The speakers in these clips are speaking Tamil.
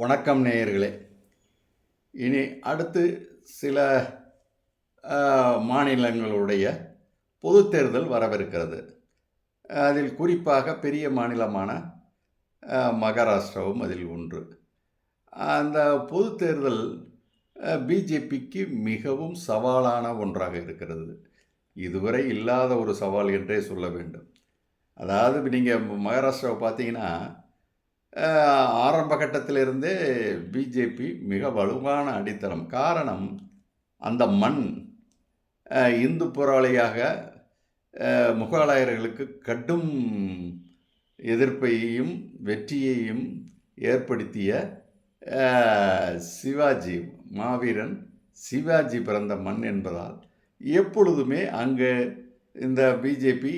வணக்கம் நேயர்களே. இனி அடுத்து சில மாநிலங்களுடைய பொது தேர்தல் வரவிருக்கிறது. அதில் குறிப்பாக பெரிய மாநிலமான மகாராஷ்டிராவும் அதில் ஒன்று. அந்த பொது தேர்தல் பிஜேபிக்கு மிகவும் சவாலான ஒன்றாக இருக்கிறது. இதுவரை இல்லாத ஒரு சவால் என்றே சொல்ல வேண்டும். அதாவது நீங்கள் மகாராஷ்டிராவை பார்த்தீங்கன்னா ஆரம்ப கட்டத்திலிருந்தே பிஜேபி மிக வலுவான அடித்தளம். காரணம் அந்த மண் இந்து போராளியாக முகலாயர்களுக்கு கடும் எதிர்ப்பையும் வெற்றியையும் ஏற்படுத்திய சிவாஜி மாவீரன் சிவாஜி பிறந்த மண் என்பதால் எப்பொழுதுமே அங்கே இந்த பிஜேபி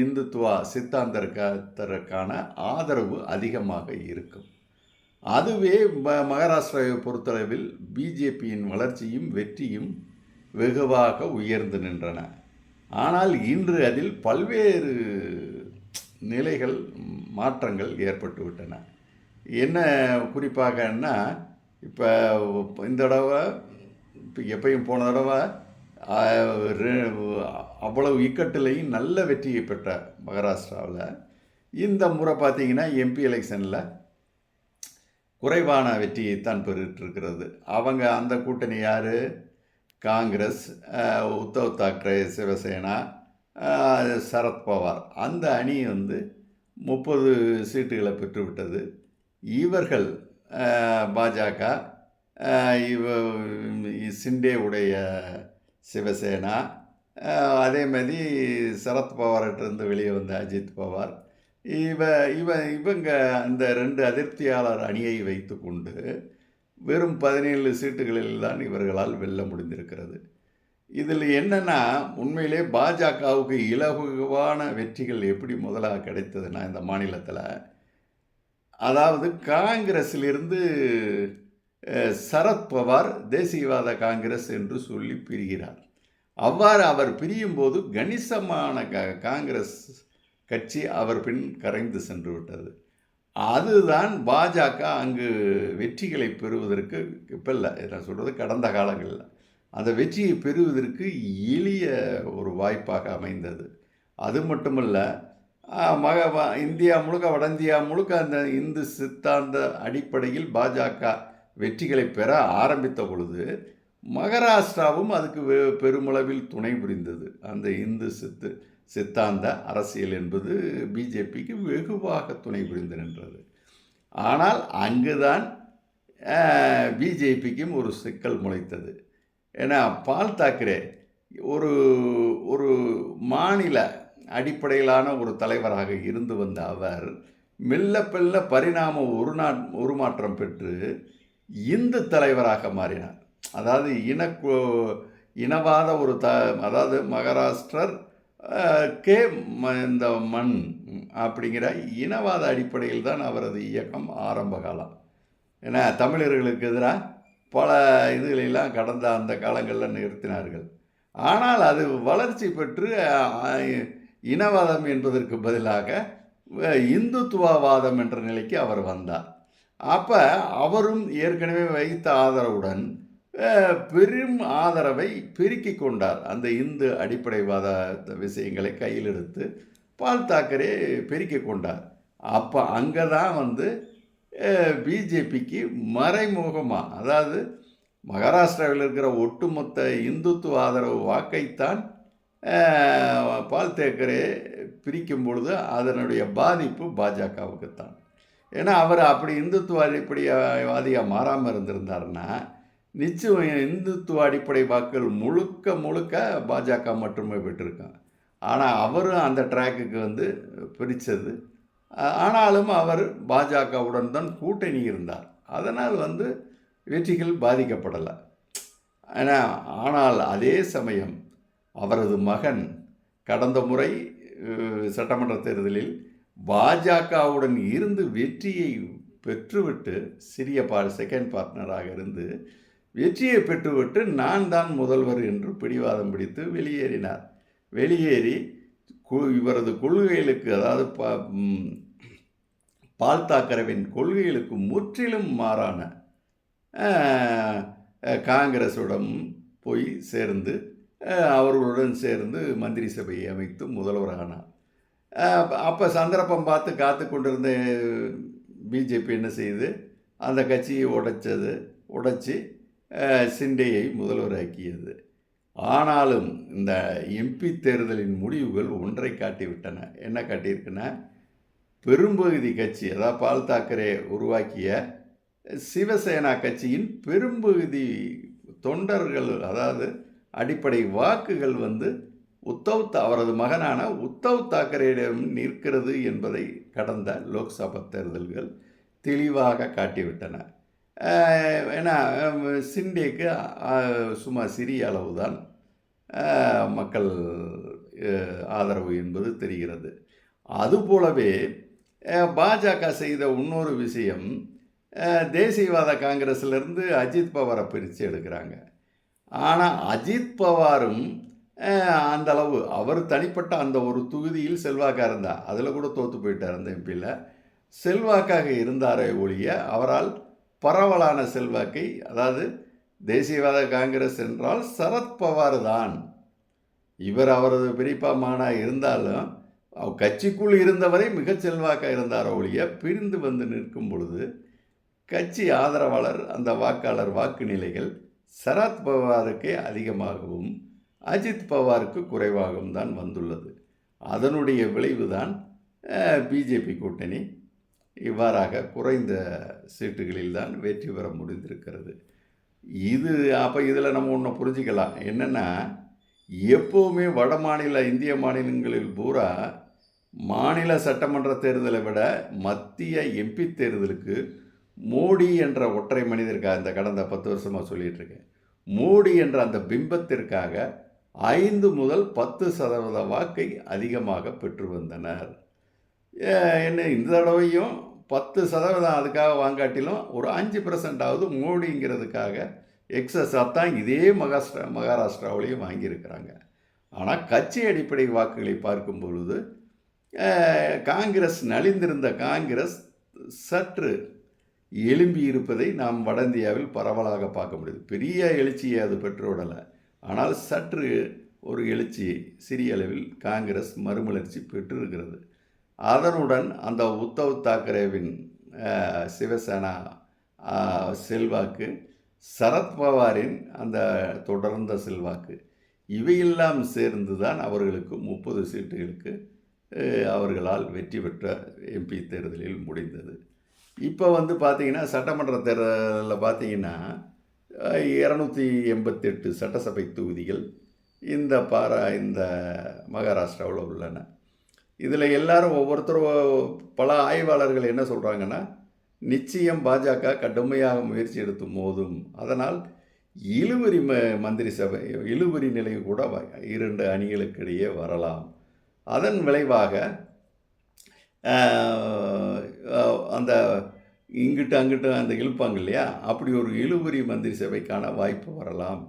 இந்துத்துவா சித்தாந்தத்திற்கான ஆதரவு அதிகமாக இருக்கும். அதுவே ம மகாராஷ்டிராவை பொறுத்தளவில் பிஜேபியின் வளர்ச்சியும் வெற்றியும் வெகுவாக உயர்ந்து நின்றன. ஆனால் இன்று அதில் பல்வேறு நிலைகள் மாற்றங்கள் ஏற்பட்டுவிட்டன. என்ன குறிப்பாகன்னா இப்போ இந்த தடவை இப்போ எப்பயும் போன தடவை அவ்வளவு இக்கட்டிலையும் நல்ல வெற்றியை பெற்ற மகாராஷ்டிராவில். இந்த முறை பார்த்தீங்கன்னா எம்பி எலெக்ஷனில் குறைவான வெற்றியைத்தான் பெற்றுருக்கிறது. அவங்க அந்த கூட்டணி யார்? காங்கிரஸ் உத்தவ் தாக்கரே சிவசேனா சரத்பவார் அந்த அணி வந்து முப்பது சீட்டுகளை பெற்றுவிட்டது. இவர்கள் பாஜக இவ சிண்டே உடைய சிவசேனா. அதேமாதிரி அதே மாதிரி சரத்பவார்கிட்டருந்து வெளியே வந்த அஜித் பவார். இவ இவ இவங்க அந்த ரெண்டு அதிருப்தியாளர் அணியை வைத்துக்கொண்டு வெறும் பதினேழு சீட்டுகளில் தான் இவர்களால் வெல்ல முடிந்திருக்கிறது. இதில் என்னென்னா உண்மையிலே பாஜகவுக்கு இலகுவான வெற்றிகள் எப்படி முதலாக கிடைத்ததுன்னா இந்த மாநிலத்தில். அதாவது காங்கிரஸிலிருந்து சரத்பவார் தேசியவாத காங்கிரஸ் என்று சொல்லி பிரிகிறார். அவ்வாறு அவர் பிரியும்போது கணிசமான க காங்கிரஸ் கட்சி அவர் பின் கரைந்து சென்று விட்டது. அதுதான் பாஜக அங்கு வெற்றிகளை பெறுவதற்கு இப்போ இல்லை நான் சொல்கிறது கடந்த காலங்களில். அந்த வெற்றியை பெறுவதற்கு எளிய ஒரு வாய்ப்பாக அமைந்தது. அது மட்டுமல்ல மக இந்தியா முழுக்க வட இந்தியா முழுக்க அந்த இந்து சித்தாந்த அடிப்படையில் பாஜக வெற்றிகளை பெற ஆரம்பித்த பொழுது மகாராஷ்டிராவும் அதுக்கு வெ- பெருமளவில் துணை புரிந்தது. அந்த இந்து சித்து சித்தாந்த அரசியல் என்பது பிஜேபிக்கு வெகுவாக துணை புரிந்து நின்றது. ஆனால் அங்குதான் பிஜேபிக்கும் ஒரு சிக்கல் முளைத்தது. ஏன்னா பால் தாக்கரே ஒரு ஒரு மாநில அடிப்படையிலான ஒரு தலைவராக இருந்து வந்த அவர் மெல்ல மெல்ல பரிணாம ஒரு நா உருமாற்றம் பெற்று இந்து தலைவராக மாறினார். அதாவது இனக்கு இனவாத ஒரு த அதாவது மகாராஷ்டிரர் கே ம இந்த மண் அப்படிங்கிற இனவாத அடிப்படையில் தான் அவரது இயக்கம் ஆரம்ப காலம். ஏன்னா தமிழர்களுக்கு எதிராக பல இதுகளெல்லாம் கடந்த அந்த காலங்களில் நிறுத்தினார்கள். ஆனால் அது வளர்ச்சி பெற்று இனவாதம் என்பதற்கு பதிலாக இந்துத்துவவாதம் என்ற நிலைக்கு அவர் வந்தார். அப்போ அவரும் ஏற்கனவே வைத்த ஆதரவுடன் பெரும் ஆதரவை பெருக்கிக் கொண்டார். அந்த இந்து அடிப்படைவாத விஷயங்களை கையில் எடுத்து பால் தாக்கரே பெருக்கிக் கொண்டார். அப்போ அங்கே தான் வந்து பிஜேபிக்கு மறைமுகமாக அதாவது மகாராஷ்டிராவில் இருக்கிற ஒட்டுமொத்த இந்துத்துவ ஆதரவு வாக்கைத்தான் பால் தேக்கரே பிரிக்கும் பொழுது அதனுடைய பாதிப்பு பாஜகவுக்குத்தான். ஏன்னா அவர் அப்படி இந்துத்துவ அடிப்படைவாதியாக மாறாமல் இருந்திருந்தாருன்னா நிச்சயம் இந்துத்துவ அடிப்படை வாக்குகள் முழுக்க முழுக்க பாஜக மட்டுமே பெற்றிருக்கான் ஆனால் அவரும் அந்த ட்ராக்குக்கு வந்து பிரித்தது. ஆனாலும் அவர் பாஜகவுடன் தான் கூட்டணி இருந்தார். அதனால் வந்து வெற்றிகள் பாதிக்கப்படலை. ஆனால் ஆனால் அதே சமயம் அவரது மகன் கடந்த முறை சட்டமன்ற தேர்தலில் பாஜகவுடன் இருந்து வெற்றியை பெற்றுவிட்டு சிறிய பா செகண்ட் பார்ட்னராக இருந்து வெற்றியை பெற்றுவிட்டு நான் தான் முதல்வர் என்று பிடிவாதம் பிடித்து வெளியேறினார். வெளியேறி கு இவரது கொள்கைகளுக்கு அதாவது ப பால் தாக்கரவின் கொள்கைகளுக்கு முற்றிலும் மாறான காங்கிரஸுடன் போய் சேர்ந்து அவர்களுடன் சேர்ந்து மந்திரி சபையை அமைத்து முதல்வரானார். அப்போ சந்தர்ப்பம் பார்த்து காத்து கொண்டிருந்த பிஜேபி என்ன செய்யுது அந்த கட்சியை உடைச்சது உடைச்சி சிண்டையை சிண்டேயை முதல்வராக்கியது. ஆனாலும் இந்த எம்பி தேர்தலின் முடிவுகள் ஒன்றை காட்டிவிட்டன. என்ன காட்டியிருக்குன்னா பெரும்பகுதி கட்சி அதாவது பால் தாக்கரே உருவாக்கிய சிவசேனா கட்சியின் பெரும்பகுதி தொண்டர்கள் அதாவது அடிப்படை வாக்குகள் வந்து உத்தவ் அவரது மகனான உத்தவ் தாக்கரேயிடம் நிற்கிறது என்பதை கடந்த லோக்சபா தேர்தல்கள் தெளிவாக காட்டிவிட்டன. ஏன்னா சிண்டேக்கு சும்மா சிறிய அளவு தான் மக்கள் ஆதரவு என்பது தெரிகிறது. அதுபோலவே பாஜக செய்த இன்னொரு விஷயம் தேசியவாத காங்கிரஸ்லேருந்து அஜித் பவாரை பிரித்து எடுக்கிறாங்க. ஆனால் அஜித் பவாரும் அந்த அளவு. அவர் தனிப்பட்ட அந்த ஒரு தொகுதியில் செல்வாக்காக இருந்தார். அதில் கூட தோற்று போயிட்டார் அந்த எம்பியில் செல்வாக்காக இருந்தாரே ஒழிய அவரால் பரவலான செல்வாக்கை அதாவது தேசியவாத காங்கிரஸ் என்றால் சரத்பவார் தான். இவர் அவரது பெரியப்பாமானா இருந்தாலும் கட்சிக்குள் இருந்தவரை மிக செல்வாக்காக இருந்தாரோ ஒழிய பிரிந்து வந்து நிற்கும் பொழுது கட்சி ஆதரவாளர் அந்த வாக்காளர் வாக்கு நிலைகள் சரத் பவாருக்கே அதிகமாகவும் அஜித் பவாருக்கு குறைவாகவும் தான் வந்துள்ளது. அதனுடைய விளைவுதான் பிஜேபி கூட்டணி இவ்வாறாக குறைந்த சீட்டுகளில் தான் வெற்றி பெற முடிந்திருக்கிறது. இது அப்போ இதில் நம்ம ஒன்று புரிஞ்சுக்கலாம். என்னென்னா எப்போவுமே வட மாநில இந்திய மாநிலங்களில் பூரா மாநில சட்டமன்ற தேர்தலை விட மத்திய எம்பி தேர்தலுக்கு மோடி என்ற ஒற்றை மனிதருக்காக இந்த கடந்த பத்து வருஷமாக சொல்லிகிட்ருக்கேன் இருக்கேன். மோடி என்ற அந்த பிம்பத்திற்காக ஐந்து முதல் பத்து சதவீத வாக்கை அதிகமாக பெற்று வந்தனர். என்ன இந்த தடவையும் பத்து சதவீதம் அதுக்காக வாங்காட்டிலும் ஒரு அஞ்சு பர்சன்டாவது மோடிங்கிறதுக்காக எக்ஸஸாக தான் இதே மகாராஷ்டிரா மகாராஷ்டிராவிலையும் வாங்கியிருக்கிறாங்க. ஆனால் கட்சி அடிப்படை வாக்குகளை பார்க்கும் பொழுது காங்கிரஸ் நலிந்திருந்த காங்கிரஸ் சற்று எழும்பி இருப்பதை நாம் வட இந்தியாவில் பரவலாக பார்க்க முடியுது. பெரிய எழுச்சியை அது பெற்றுவிடலை ஆனால் சற்று ஒரு எழுச்சி சிறிய அளவில் காங்கிரஸ் மறுமலர்ச்சி பெற்றிருக்கிறது. அதனுடன் அந்த உத்தவ் தாக்கரேவின் சிவசேனா செல்வாக்கு சரத்பவாரின் அந்த தொடர்ந்த செல்வாக்கு இவையெல்லாம் சேர்ந்து தான் அவர்களுக்கு முப்பது சீட்டுகளுக்கு அவர்களால் வெற்றி பெற்ற எம்பி தேர்தலில் முடிந்தது. இப்போ வந்து பார்த்திங்கன்னா சட்டமன்ற தேர்தலில் பார்த்தீங்கன்னா இரநூத்தி எண்பத்தெட்டு சட்டசபை தொகுதிகள் இந்த பாரா இந்த மகாராஷ்டிராவில் உள்ளன. இதில் எல்லாரும் ஒவ்வொருத்தரும் பல ஆய்வாளர்கள் என்ன சொல்கிறாங்கன்னா நிச்சயம் பாஜக கடுமையாக முயற்சி எடுத்து மோதும் அதனால் இழுவரி ம மந்திரி சபை இழுவரி நிலை கூட இரண்டு அணிகளுக்கு இடையே வரலாம். அதன் விளைவாக அந்த இங்கிட்டு அங்கிட்டு அந்த இழுப்பாங்க இல்லையா? அப்படி ஒரு இழுபறி மந்திரி சபைக்கான வாய்ப்பு வரலாம்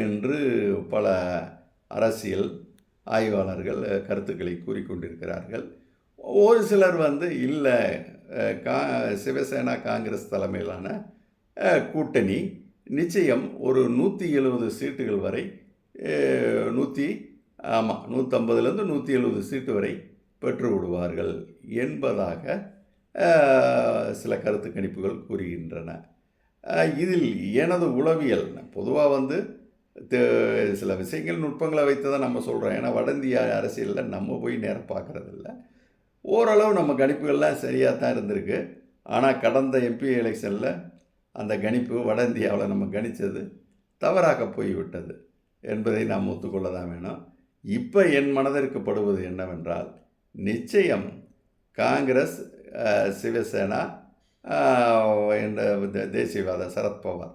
என்று பல அரசியல் ஆய்வாளர்கள் கருத்துக்களை கூறிக்கொண்டிருக்கிறார்கள். ஒரு சிலர் வந்து இல்லை கா சிவசேனா காங்கிரஸ் தலைமையிலான கூட்டணி நிச்சயம் ஒரு நூற்றி எழுபது சீட்டுகள் வரை நூற்றி ஆமாம் நூற்றம்பதுலேருந்து நூற்றி எழுபது சீட்டு வரை பெற்று விடுவார்கள் என்பதாக சில கருத்து கணிப்புகள் கூறுகின்றன. இதில் எனது உளவியல் பொதுவாக வந்து சில விஷயங்கள் நுட்பங்களை வைத்து தான் நம்ம சொல்கிறோம் ஏன்னா வடந்திய அரசியலில் நம்ம போய் நேரம் பார்க்குறதில்ல. ஓரளவு நம்ம கணிப்புகள்லாம் சரியாக தான் இருந்திருக்கு. ஆனால் கடந்த எம்பி எலெக்ஷனில் அந்த கணிப்பு வட இந்தியாவில் நம்ம கணித்தது தவறாக போய்விட்டது என்பதை நாம் ஒத்துக்கொள்ள தான் வேணும். இப்போ என் மனதிற்கு படுவது என்னவென்றால் நிச்சயம் காங்கிரஸ் சிவசேனா இந்த என்ற தேசியவாத சரத்பவார்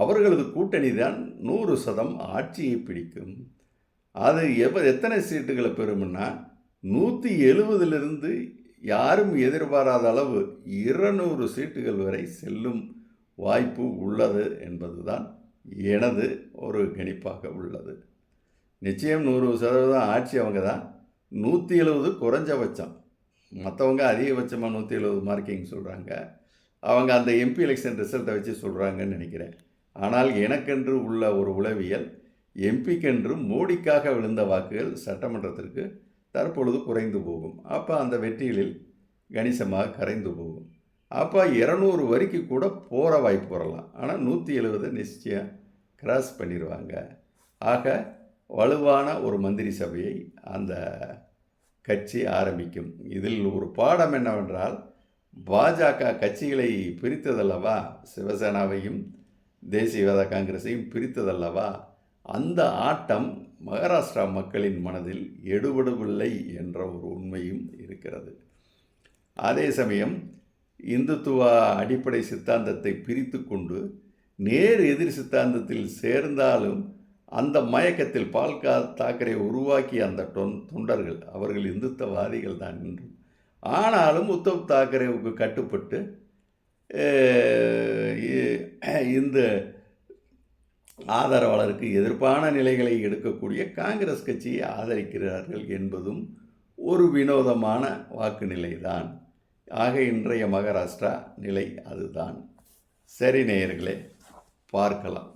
அவர்களது கூட்டணி தான் நூறு சதம் ஆட்சியை பிடிக்கும். அது எவ எத்தனை சீட்டுகளை பெறும்னா நூற்றி எழுபதிலிருந்து யாரும் எதிர்பாராத அளவு இருநூறு சீட்டுகள் வரை செல்லும் வாய்ப்பு உள்ளது என்பதுதான் எனது ஒரு கணிப்பாக உள்ளது. நிச்சயம் நூறு சதவீதம் ஆட்சி அவங்க தான். நூற்றி எழுபது குறைஞ்சபட்சம் மற்றவங்க அதிகபட்சமாக நூற்றி எழுபது மார்க்கிங் சொல்கிறாங்க அவங்க அந்த எம்பி எலெக்ஷன் ரிசல்ட்டை வச்சு சொல்கிறாங்கன்னு நினைக்கிறேன். ஆனால் எனக்கென்று உள்ள ஒரு உளவியல் எம்பிக்கென்று மோடிக்காக விழுந்த வாக்குகள் சட்டமன்றத்திற்கு தற்பொழுது குறைந்து போகும். அப்போ அந்த வெற்றிகளில் கணிசமாக கரைந்து போகும். அப்போ இரநூறு வரிக்கு கூட போகிற வாய்ப்பு வரலாம். ஆனால் நூற்றி எழுபதை நிச்சயம் கிராஸ் பண்ணிடுவாங்க ஆக வலுவான ஒரு மந்திரி சபையை அந்த கட்சி ஆரம்பிக்கும். இதில் ஒரு பாடம் என்னவென்றால் பாஜக கட்சிகளை பிரித்ததல்லவா சிவசேனாவையும் தேசியவாத காங்கிரஸையும் பிரித்ததல்லவா? அந்த ஆட்டம் மகாராஷ்டிரா மக்களின் மனதில் எடுபடவில்லை என்ற ஒரு உண்மையும் இருக்கிறது. அதே சமயம் இந்துத்துவ அடிப்படை சித்தாந்தத்தை பிரித்து கொண்டு நேர் எதிர் சித்தாந்தத்தில் சேர்ந்தாலும் அந்த மயக்கத்தில் பால்கா தாக்கரே உருவாக்கிய அந்த தொன் தொண்டர்கள் அவர்கள் இந்துத்தவாதிகள் தான் என்று. ஆனாலும் உத்தவ் தாக்கரேவுக்கு கட்டுப்பட்டு இ- இந்த ஆதரவாளருக்கு எதிர்ப்பான நிலைகளை எடுக்கக்கூடிய காங்கிரஸ் கட்சியை ஆதரிக்கிறார்கள் என்பதும் ஒரு வினோதமான வாக்கு நிலைதான் ஆக இன்றைய மகாராஷ்டிரா நிலை அதுதான். சரி நேயர்களே பார்க்கலாம்.